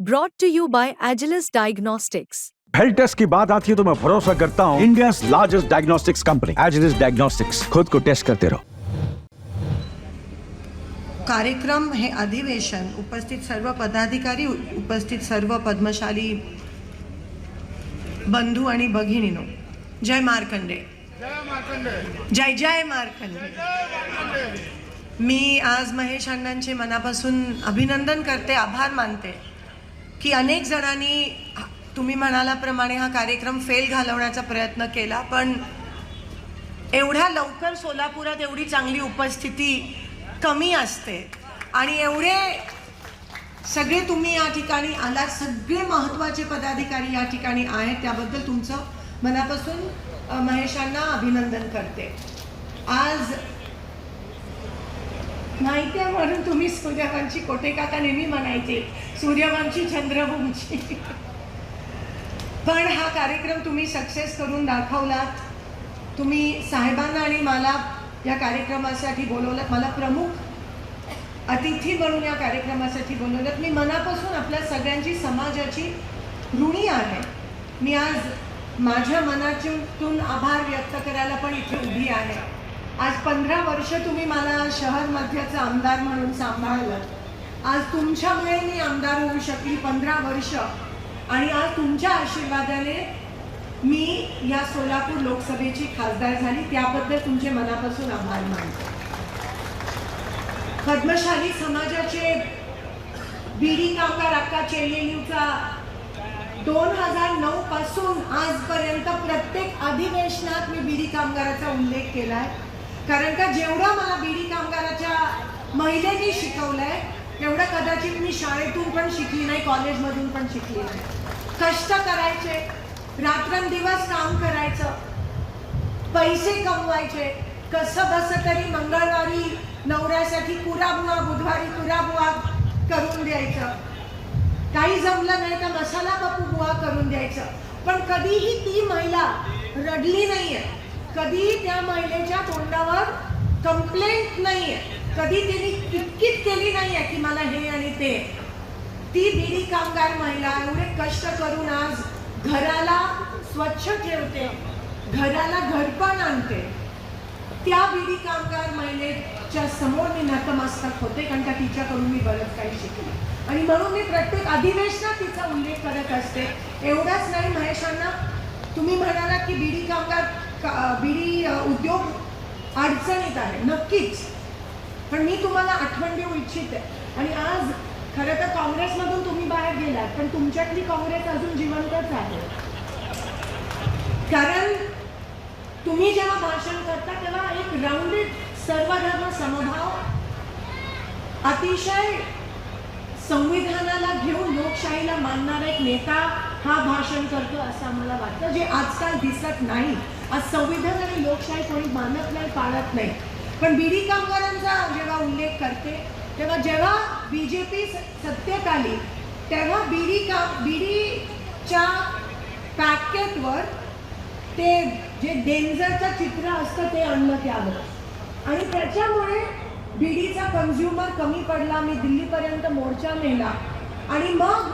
Brought to you by Agilus Diagnostics. Health test की बात आती है तो मैं भरोसा करता हूँ India largest diagnostics company Agilus Diagnostics खुद को टेस्ट करते रहो कार्यक्रम हे अधिवेशन उपस्थित सर्व पदाधिकारी उपस्थित सर्व पद्मशाली बंधू आणि भगिनीनो. जय मार्कंडे. जय जय मार्कंडे. मी आज महेश अण्णांचे मनापासून अभिनंदन करते आभार मानते. की अनेक जणांनी तुम्ही म्हणालाप्रमाणे हा कार्यक्रम फेल घालवण्याचा प्रयत्न केला पण एवढ्या लवकर सोलापुरात एवढी चांगली उपस्थिती कमी असते. आणि एवढे सगळे तुम्ही या ठिकाणी आलात सगळे महत्त्वाचे पदाधिकारी या ठिकाणी आहेत त्याबद्दल तुमचं मनापासून महेशांना अभिनंदन करते. आज माहिती आहे म्हणून तुम्ही सूर्यवंशी कोटेकाका नेहमी म्हणायचे सूर्यवंशी चंद्रवंशी. पण हा कार्यक्रम तुम्ही सक्सेस करून दाखवलात तुम्ही साहेबांना आणि मला या कार्यक्रमासाठी बोलवलं. मला प्रमुख अतिथी म्हणून या कार्यक्रमासाठी बोलवलं. मी मनापासून आपल्या सगळ्यांची समाजाची ऋणी आहे. मी आज माझ्या मनातून आभार व्यक्त करायला पण इथे उभी आहे. आज पंधरा वर्ष तुम्ही मला शहर मध्याचं आमदार म्हणून सांभाळलं. आज तुमच्यामुळे मी आमदार होऊ शकली पंधरा वर्ष. आणि आज तुमच्या आशीर्वादाने मी या सोलापूर लोकसभेची खासदार झाली. त्याबद्दल तुमचे मनापासून आभार मानतो. पद्मशाली समाजाचे बीडी कामगार अक्का चेलेलीचा दोन हजार नऊ पासून आजपर्यंत प्रत्येक अधिवेशनात मी बीडी कामगाराचा उल्लेख केलाय. कारण का जेवढं मला बीडी कामगाराच्या महिलेनी शिकवलंय एवढं कदाचित मी शाळेतून पण शिकली नाही कॉलेजमधून पण शिकली नाही. कष्ट करायचे रात्रंदिवस काम करायचं पैसे कमवायचे कसं बस तरी मंगळवारी नवऱ्यासाठी कुराबुवा बुधवारी कुराबुवा करून द्यायचं. काही जमलं नाही तर मसाला बापू बुवा करून द्यायचं. पण कधीही ती महिला रडली नाहीये. कधीही त्या महिलेच्या तोंडावर कंप्लेंट नाहीये. कधी तिने इतकीच केली नाहीये की मला हे आणि ते. ती बिडी कामगार महिला एवढे कष्ट करून आज घराला स्वच्छ ठेवते घराला घरपण आणते. त्या बिडी कामगार महिलेच्या समोर मी नतमस्तक होते कारण का तिच्याकडून मी बरंच काही शिकले. आणि म्हणून मी प्रत्येक अधिवेशनात तिचा उल्लेख करत असते. एवढंच नाही महेशांना तुम्ही म्हणाला की बिडी कामगार का- बिडी उद्योग अडचणीत आहे. नक्कीच. पण मी तुम्हाला आठवण देऊ इच्छिते आणि आज खरं तर काँग्रेसमधून तुम्ही बाहेर गेलात पण तुमच्यातली काँग्रेस अजून जिवंतच आहे. कारण तुम्ही जेव्हा भाषण करता तेव्हा एक राऊंडेड सर्वधर्म समभाव अतिशय संविधानाला घेऊन लोकशाहीला मानणारा एक नेता हा भाषण करतो असं आम्हाला वाटतं जे आजकाल दिसत नाही. आज संविधान आणि लोकशाही कोणी मानत नाही पाळत नाही. पण बीडी कामगारांचा जेव्हा उल्लेख करते तेव्हा जेव्हा बी जे पी सत्तेत आली तेव्हा बीडी का बीडीच्या पॅकेटवर ते जे डेंजरचं चित्र असतं ते आणलं त्यावर. आणि त्याच्यामुळे बीडीचा कन्झ्युमर कमी पडला मी दिल्लीपर्यंत मोर्चा नेला. आणि मग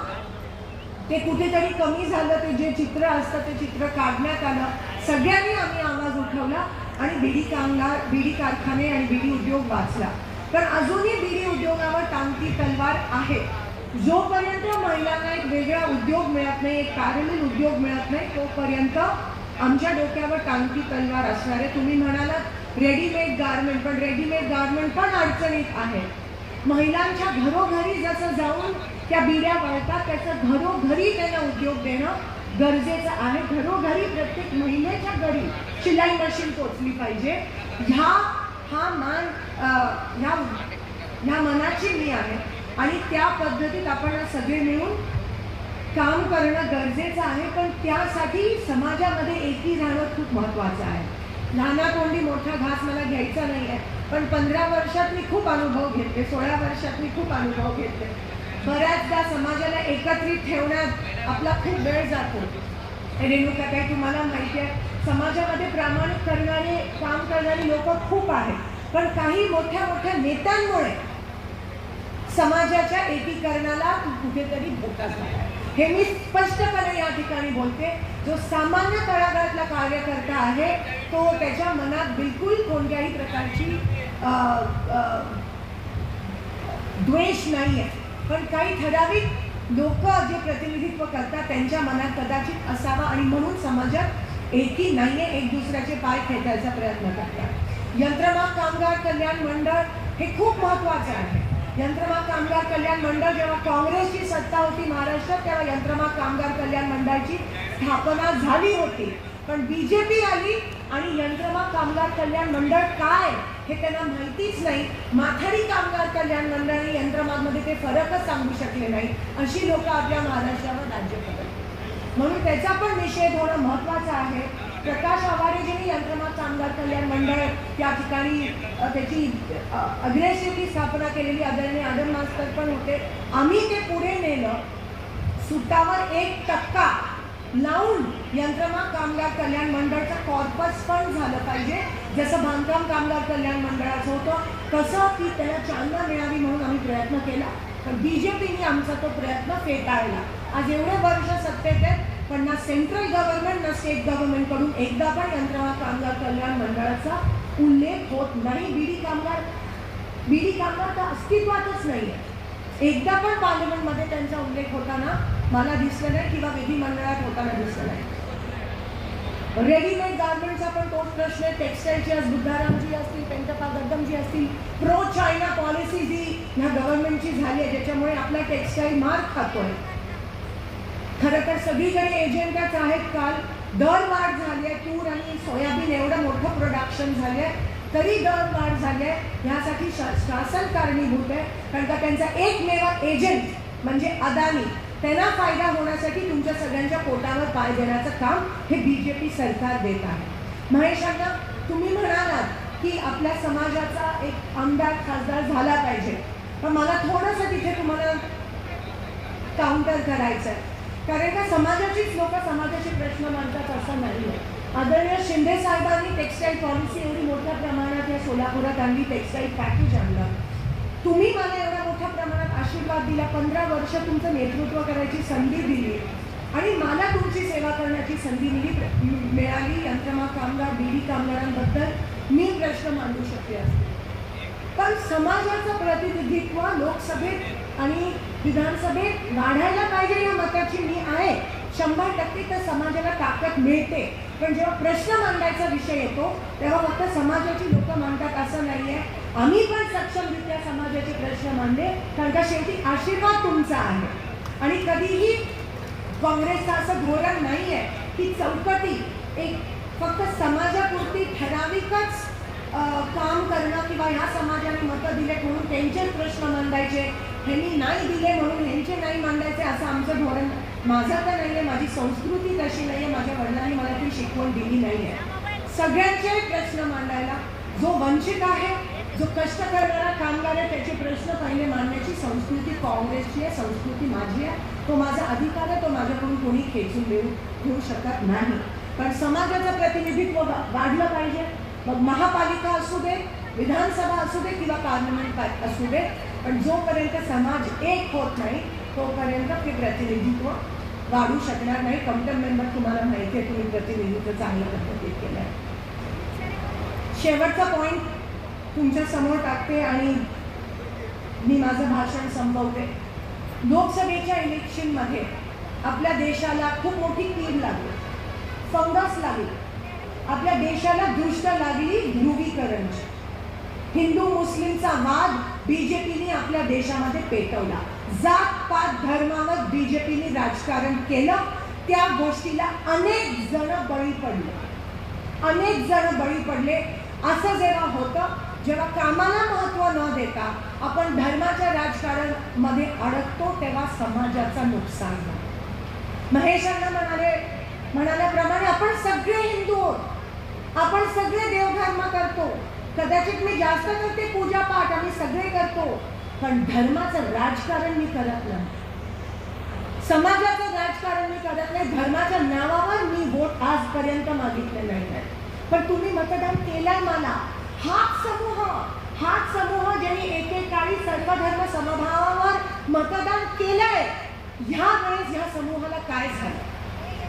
ते कुठेतरी कमी झालं ते जे चित्र असतं ते चित्र काढण्यात आलं. सगळ्यांनी आम्ही आवाज उठवला. आणि बीडी कामगार बीडी कारखाने आणि बीडी उद्योग वाचला. पण अजूनही बीडी उद्योगावर टांगती तलवार आहे. जोपर्यंत महिलांना एक वेगळा उद्योग मिळत नाही एक पॅरल उद्योग मिळत नाही तोपर्यंत आमच्या डोक्यावर टांगती तलवार असणार आहे तुम्ही म्हणालात रेडीमेड गारमेंट पण रेडीमेड गारमेंट पण अडचणीत आहे. महिलांच्या घरोघरी जसं जाऊन त्या बिड्या वळतात त्याचं घरोघरी त्यांना उद्योग देणं गरजेचं आहे. घरोघरी प्रत्येक महिलेच्या घरी शिलाई मशीन पोचली पाहिजे. ह्या हा मान ह्या ह्या मनाची मी आहे. आणि त्या पद्धतीत आपण सगळे मिळून काम करणं गरजेचं आहे. पण त्यासाठी समाजामध्ये एकी राहणं खूप महत्त्वाचं आहे. लहाना कोंडी मोठा घास मला घ्यायचा नाही आहे पण पंधरा वर्षात मी खूप अनुभव घेतले सोळा वर्षात मी खूप अनुभव घेतले. बऱ्याचदा समाजाला एकत्रित ठेवण्यात आपला खूप वेळ जातो. रेणुका काय तुम्हाला माहिती आहे समाजामध्ये प्रामाणिक करणारे काम करणारी लोक खूप आहेत. पण काही मोठ्या मोठ्या नेत्यांमुळे समाजाच्या एकीकरणाला कुठेतरी धोका झाला. हे मी स्पष्टपणे या ठिकाणी बोलते. जो सामान्य तळागाळातला कार्यकर्ता आहे तो त्याच्या मनात बिलकुल कोणत्याही प्रकारची द्वेष नाही आहे पण काही ठराविक लोक जे प्रतिनिधित्व करतात त्यांच्या मनात कदाचित असावा आणि म्हणून समाजात एकी नाहीये एक दुसऱ्याचे पाय खेचायचा प्रयत्न करतात. यंत्रमाग कामगार कल्याण मंडळ हे खूप महत्वाचं आहे. यंत्रमाग कामगार कल्याण मंडळ जेव्हा काँग्रेसची सत्ता होती महाराष्ट्रात तेव्हा यंत्रमाग कामगार कल्याण मंडळाची स्थापना झाली होती. पण बीजेपी आली आणि यंत्रमाग कामगार कल्याण मंडळ काय? हे त्यांना माहितीच नाही. माथाडी कामगार कल्याण मंडळ आणि यंत्रमागमध्ये ते फरकच सांगू शकले नाही. अशी लोक आपल्या महाराष्ट्रावर राज्य करत म्हणून त्याचा पण निषेध होणं महत्त्वाचं आहे. प्रकाश आवारेजींनी यंत्रमाग कामगार कल्याण मंडळ त्या ठिकाणी त्याची अग्रेसिव्हली स्थापना केलेली. आदरणीय आदम मास्तर पण होते. आम्ही ते पुढे नेलं सुतावर एक टक्का लावून यंत्रमाग कामगार कल्याण मंडळचं कॉर्पस पण झालं पाहिजे. जसं बांधकाम कामगार कल्याण मंडळाचं होतं तसं की त्याला चालना मिळावी म्हणून आम्ही प्रयत्न केला. पण बी जे पीने आमचा तो प्रयत्न फेटाळला. आज एवढे वर्ष सत्तेत आहेत पण ना सेंट्रल गव्हर्नमेंट ना स्टेट गव्हर्नमेंटकडून एकदा पण यंत्रणा कामगार कल्याण मंडळाचा उल्लेख होत नाही. बीडी कामगार बीडी कामगार तर अस्तित्वातच नाही आहे एकदा पण पार्लमेंटमध्ये त्यांचा उल्लेख होताना मला दिसलं नाही किंवा विधिमंडळात होताना दिसलं नाही. रेडीमेड गार्मेंटचा पण तोच प्रश्न आहे. टेक्स्टाईलची आज बुद्धारामजी असतील पेंटपा गद्दमजी असतील प्रो चायना पॉलिसी जी ह्या गव्हर्नमेंटची झाली आहे ज्याच्यामुळे आपला टेक्स्टाईल मार खातोय. खरं तर सगळीकडे एजंटच आहेत काल. दर वाढ झाली आहे तूर आणि सोयाबीन एवढं मोठं प्रोडक्शन झालं आहे तरी दर वाढ झाली आहे. ह्यासाठी शा शासन कारणीभूत आहे. कारण का त्यांचा एकमेव एजंट म्हणजे अदानी. त्यांना फायदा होण्यासाठी तुमच्या सगळ्यांच्या पोटावर पाय देण्याचं काम हे बी जे पी सरकार देत आहे. महेशांना तुम्ही म्हणालात की आपल्या समाजाचा एक आमदार खासदार झाला पाहिजे. पण मला थोडंसं तिथे तुम्हाला काउंटर करायचं आहे कारण का समाजाचीच लोक समाजाचे प्रश्न मानतात असं नाही आहे आदरणीय शिंदे साहेबांनी टेक्स्टाईल पॉलिसी एवढी मोठ्या प्रमाणात या सोलापुरात आणली टेक्स्टाईल पॅकेज आणलं. तुम्ही मला आशीर्वाद दिला पंधरा वर्ष तुमचं नेतृत्व करायची संधी दिली. आणि मला तुमची सेवा करण्याची संधी मिळी मिळाली. यंत्रमा कामगार बीडी कामगारांबद्दल मी प्रश्न मांडू शकले असते. पण समाजाचं प्रतिनिधित्व लोकसभेत आणि विधानसभेत वाढायला पाहिजे या मताची मी आहे. शंभर टक्के तर समाजाला ताकद मिळते. पण जेव्हा प्रश्न मांडायचा विषय येतो तेव्हा फक्त समाजाची लोकं मांडतात असं नाही आहे आम्ही पण सक्षमरित्या समाजाचे प्रश्न मांडले कारण का शेवटी आशीर्वाद तुमचा आहे. आणि कधीही काँग्रेसचं असं धोरण नाही आहे की चौकटी एक फक्त समाजापुरती ठराविकच काम करणं किंवा ह्या समाजाने मतं दिले म्हणून त्यांचेच प्रश्न मांडायचे. ह्यांनी नाही दिले म्हणून ह्यांचे नाही मांडायचे असं आमचं धोरण माझं तर नाही आहे माझी संस्कृती तशी नाही आहे माझ्या वडिलांनी मला ती शिकवण दिली नाही आहे सगळ्यांचे प्रश्न मांडायला जो वंचित आहे जो कष्ट करणारा कामगार आहे त्याचे प्रश्न पहिले मांडण्याची संस्कृती काँग्रेसची आहे संस्कृती माझी आहे. तो माझा अधिकार आहे तो माझ्याकडून कोणी खेचून देऊ घेऊ शकत नाही. पण समाजाचं प्रतिनिधित्व वाढलं पाहिजे. मग महापालिका असू दे विधानसभा असू दे किंवा पार्लमेंट असू दे पण जोपर्यंत समाज एक होत नाही तोपर्यंत ते प्रतिनिधित्व वाढू शकणार नाही. कमिटम मेंबर तुम्हाला माहिती आहे तुम्ही प्रतिनिधित्व चांगल्या पद्धतीत केलं आहे शेवटचा पॉईंट तुमच्यासमोर टाकते आणि मी माझं भाषण संपवते. लोकसभेच्या इलेक्शनमध्ये आपल्या देशाला खूप मोठी कीड लागली. फंगस लागली. आपल्या देशाला दृष्ट लागली ध्रुवीकरणची. हिंदू मुस्लिमचा वाद बीजेपीने आपल्या देशामध्ये पेटवला. जात पात धर्मावर बीजेपीने राजकारण केलं. त्या गोष्टीला अनेक जण बळी पडले. अनेक जण बळी पडले. असं जेव्हा होतं जेव्हा कामाला महत्त्व न देता आपण धर्माच्या राजकारणमध्ये अडकतो तेव्हा समाजाचं नुकसान होतो. महेशांना म्हणाले म्हणाल्याप्रमाणे आपण सगळे हिंदू आहोत. आपण सगळे देवधर्म करतो. कदाचित मी जास्त करते पूजा पाठ आम्ही सगळे करतो पण धर्माचं राजकारण मी करत नाही. समाजाचं राजकारण मी करत नाही धर्माच्या नावावर मी वोट आजपर्यंत मागितलं नाही. पण तुम्ही मतदान केलाय मला. हाच समूह हाच समूह ज्यांनी एकेकाळी सर्वधर्म समभावावर मतदान केलंय ह्या वेळेस ह्या समूहाला काय झालं?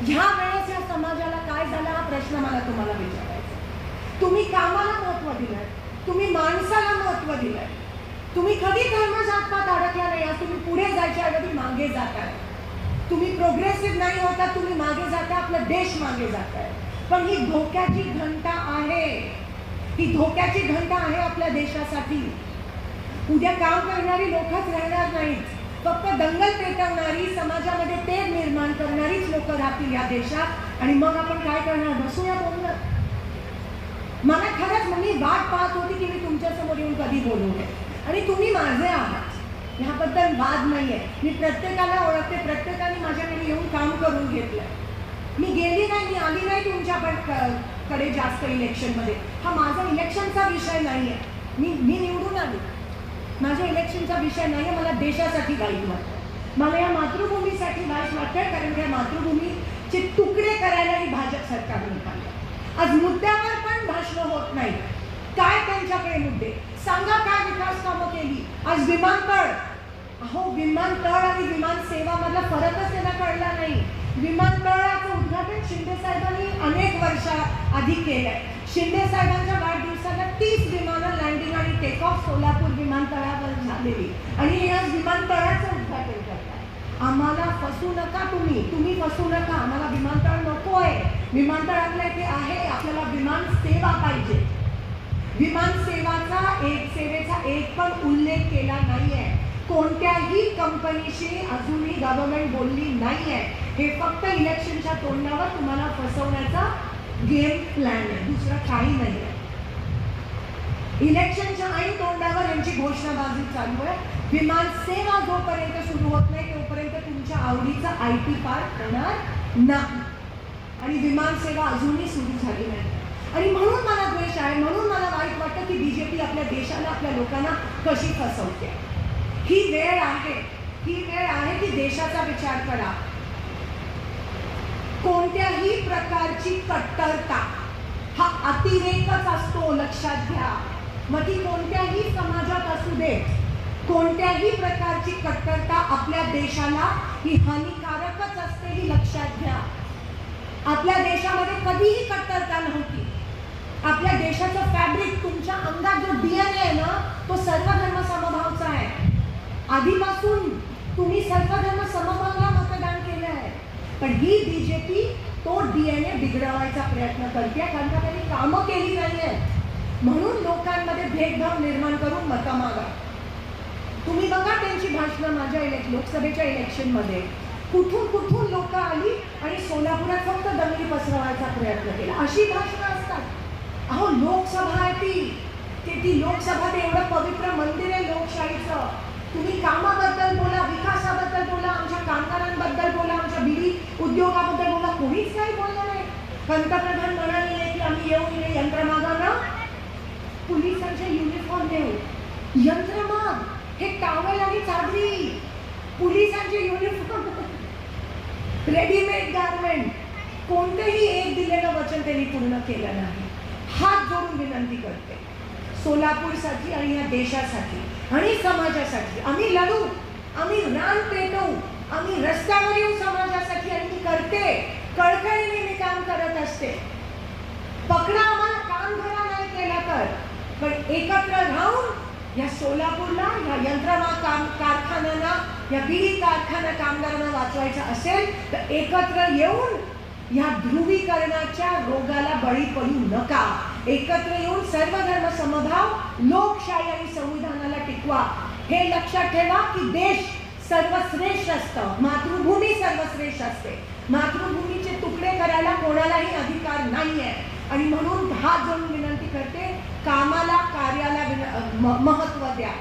ह्या वेळेस या समाजाला काय झालं? हा प्रश्न मला तुम्हाला विचारायचा तुम्ही कामाला महत्त्व दिलंय तुम्ही माणसाला महत्त्व दिलंय तुम्ही कधी धर्म जातपात अडकला नाही आज तुम्ही पुढे जायच्या ऐवजी मागे जात आहे तुम्ही प्रोग्रेसिव्ह नाही होता तुम्ही मागे जाता आपला देश मागे जात आहे पण ही धोक्याची घंटा आहे. ही धोक्याची घंटा आहे आपल्या देशासाठी. उद्या काम करणारी लोकच राहणार नाहीत. फक्त दंगल पेटवणारी समाजामध्ये तेढ निर्माण करणारीच लोक राहतील या देशात. आणि मग आपण काय करणार? बसूया बोलणं. मला खरंच मी वाट पाहत होती की मी तुमच्यासमोर येऊन कधी बोलू नये. आणि तुम्ही माझे आहात. ह्याबद्दल वाद आहे मी प्रत्येकाला ओळखते प्रत्येकाने माझ्याकडे येऊन काम करून घेतलं मी गेली नाही मी आली नाही तुमच्या पण- कडे जास्त इलेक्शनमध्ये हा माझा इलेक्शनचा विषय नाहीये. मी मी निवडून आली. माझ्या इलेक्शनचा विषय नाहीये मला देशासाठी वाईट वाटतं. मला या मातृभूमीसाठी वाईट वाटतंय कारण त्या मातृभूमीचे तुकडे करायला ही भाजप सरकारने काढलं आज मुद्द्यावर पण भाषणं होत नाही. काय त्यांच्याकडे मुद्दे? सांगा काय विकास कामं केली? आज विमानतळ अहो विमानतळ आणि विमान सेवा मधला फरकच त्यांना कळला नाही. विमानतळाचं उद्घाटन शिंदे साहेबांनी अनेक वर्षा आधी केलंय. शिंदे साहेबांच्या वाढदिवसाला तीस विमानं लँडिंग आणि टेक ऑफ सोलापूर विमानतळावर झालेली. आणि या विमानतळाचं उद्घाटन करतात आम्हाला फसू नका तुम्ही. तुम्ही फसू नका. आम्हाला विमानतळ नको आहे विमानतळातलं ते आहे. आपल्याला विमान सेवा पाहिजे. विमान सेवाचा एक सेवेचा एक पण उल्लेख केला नाही आहे कोणत्याही कंपनीशी अजूनही गव्हर्नमेंट बोलली नाही आहे हे फक्त इलेक्शनच्या तोंडावर तुम्हाला फसवण्याचा गेम प्लॅन आहे. दुसरं काही नाही आहे इलेक्शनच्या ऐन तोंडावर यांची घोषणाबाजी चालू आहे. विमान सेवा जोपर्यंत सुरू होत नाही तोपर्यंत तुमच्या आवडीचा आय टी पार्क होणार नाही. आणि विमान सेवा अजूनही सुरू झाली नाही. आणि म्हणून मला द्वेष आहे म्हणून मला वाईट वाटतं की बीजेपी आपल्या देशाला आपल्या लोकांना कशी फसवते. ही वेळ आहे ही वेळ आहे की देशाचा विचार करा. कोणत्याही प्रकारची कट्टरता हा अतिरेकच असतो लक्षात घ्या. मग ती कोणत्याही समाजात असू दे कोणत्याही प्रकारची कट्टरता आपल्या देशाला ही हानिकारकच असते ही लक्षात घ्या. आपल्या देशामध्ये कधीही कट्टरता नव्हती. आपल्या देशाचं फॅब्रिक तुमच्या अंगात जो डीएनए आहे ना तो सर्वधर्म समभावचा आहे. आधीपासून तुम्ही सर्वधर्म समभावला मतदान केलं आहे. पण ही बीजेपी तो डी एन ए बिघडवायचा प्रयत्न करते कारण का त्यांनी कामं केली नाही आहेत म्हणून लोकांमध्ये भेदभाव निर्माण करून मतं मागा. तुम्ही बघा त्यांची भाषणं माझ्या इलेक् लोकसभेच्या इलेक्शनमध्ये. कुठून कुठून लोक आली आणि सोलापुरात फक्त दंगली पसरवायचा प्रयत्न केला. अशी भाषणं असतात. अहो लोकसभा आहे ती ती लोकसभा ते एवढं पवित्र मंदिर आहे लोकशाहीचं. तुम्ही कामाबद्दल बोला विकासाबद्दल बोला आमच्या कामगारांबद्दल बोला आमच्या बिडी उद्योगाबद्दल बोला कोणीच काही बोललं नाही. पंतप्रधान म्हणाले की आम्ही येऊन यंत्रमागांना. पोलिसांचे युनिफॉर्म देऊ यंत्रमाग हे टावेल आणि चादरी. पोलिसांचे युनिफॉर्म रेडीमेड गारमेंट कोणतेही एक दिलेलं वचन त्यांनी पूर्ण केलं नाही. हात जोडून विनंती करते. सोलापूरसाठी आणि या देशासाठी आणि समाजासाठी. आम्ही लढू आम्ही रान पेटवू आम्ही रस्त्यावर येऊ समाजासाठी आणि मी करते. कळकळीने मी काम करत असते. पकडा आम्हाला काम घरा नाही केला तर. पण एकत्र राहून या सोलापूरला या यंत्रणा काम कारखान्यांना या बिडी कारखाना कामगारांना वाचवायचं असेल तर एकत्र येऊन या ध्रुवीकरणाच्या रोगाला बळी पडू नका. एकत्र येऊन सर्व धर्म समभाव लोकशाही आणि संविधानाला टिकवा. हे लक्षात ठेवा की देश सर्वश्रेष्ठ असतं. मातृभूमी सर्वश्रेष्ठ असते. मातृभूमीचे तुकडे करायला कोणालाही अधिकार नाहीये. आणि म्हणून हात जोडून विनंती करते कामाला कार्याला विन- म- महत्त्व द्या.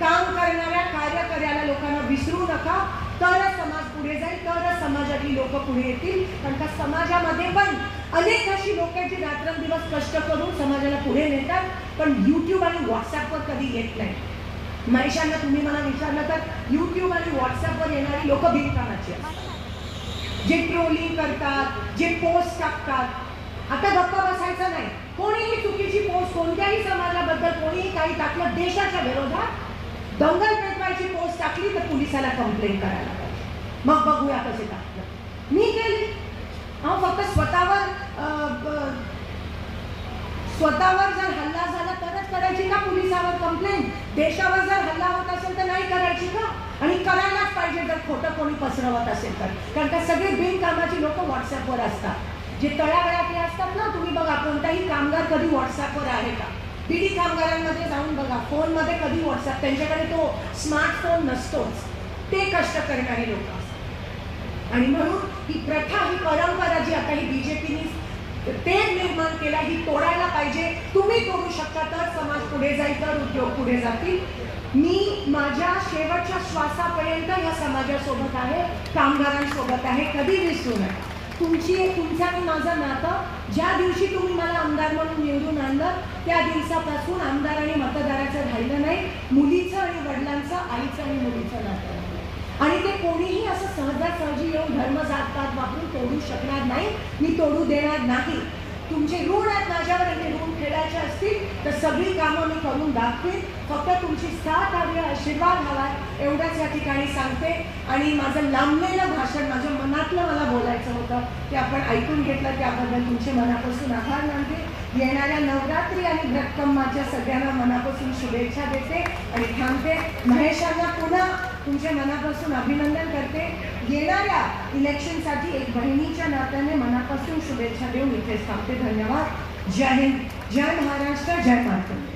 काम करणाऱ्या कार्य करायला लोकांना विसरू नका. तरच समाज पुढे जाईल तरच समाजातली लोक पुढे येतील. कारण का समाजामध्ये पण अनेक अशी लोक आहेत जी रात्रंदिवस कष्ट करून समाजाला पुढे नेतात पण यूट्यूब आणि व्हॉट्सअपवर कधी येत नाही. महेशांना तुम्ही मला विचारलं तर यूट्यूब आणि व्हॉट्सअपवर येणारी लोक बिनकामाची असतात. जे ट्रोलिंग करतात जे पोस्ट टाकतात. आता गप्पा बसायचं नाही. कोणीही चुकीची पोस्ट कोणत्याही समाजाबद्दल कोणीही काही टाकलं देशाच्या विरोधात दंगल पेटवायची पोस्ट टाकली तर पोलिसाला कंप्लेंट करायला पाहिजे. मग बघूया कसे टाकलं मी केली. अहो फक्त स्वतःवर स्वतःवर जर हल्ला झाला तरच करायची का पोलिसावर कंप्लेंट देशावर जर हल्ला होत असेल तर नाही करायची का? आणि करायलाच पाहिजे जर खोटं कोणी पसरवत असेल तर. कारण का सगळे बिनकामाची लोक व्हॉट्सअपवर असतात. जे तळागळातले असतात ना तुम्ही बघा कोणताही कामगार कधी व्हॉट्सअपवर आहे का? बीडी कामगारांमध्ये जाऊन बघा फोनमध्ये कधी व्हॉट्सअप त्यांच्याकडे तो स्मार्टफोन नसतोच. ते कष्ट करणारे लोक असतात. आणि म्हणून ही प्रथा ही परंपरा जी आता ही बीजेपीने ते निर्माण केला ही तोडायला पाहिजे. तुम्ही तोडू शकता तर समाज पुढे जाईल तर उद्योग पुढे जातील. मी माझ्या शेवटच्या श्वासापर्यंत या समाजासोबत आहे कामगारांसोबत आहे कधी विसरू नये तुमची तुमचं आणि माझं नातं ज्या दिवशी तुम्ही मला आमदार म्हणून निवडून आणलं त्या दिवसापासून आमदार आणि मतदाराचं राहिलं नाही मुलीचं आणि वडिलांचं आईचं आणि मुलीचं नातं आणि ते कोणीही असं सहजासहजी येऊन धर्म जातपात वापरून तोडू शकणार नाही मी तोडू देणार नाही. तुमचे ऋण आहेत माझ्यावर आणि ऋण फेडायचे असतील तर सगळी कामं मी करून दाखवेन. फक्त तुमची साथ हवी आशीर्वाद हवा एवढंच या ठिकाणी सांगते. आणि माझं लांबलेलं भाषण माझ्या मनातलं मला बोलायचं होतं ते आपण ऐकून घेतलं त्याबद्दल तुमचे मनापासून आभार मानते. येणाऱ्या नवरात्री आणि व्रतकम्माच्या सगळ्यांना मनापासून शुभेच्छा देते आणि थांबते. महेशांना पुन्हा तुमच्या मनापासून अभिनंदन करते. येणाऱ्या इलेक्शनसाठी एक बहिणीच्या नात्याने मनापासून शुभेच्छा देऊन इथेच थांबते. धन्यवाद. जय हिंद. जय महाराष्ट्र. जय महाराष्ट्र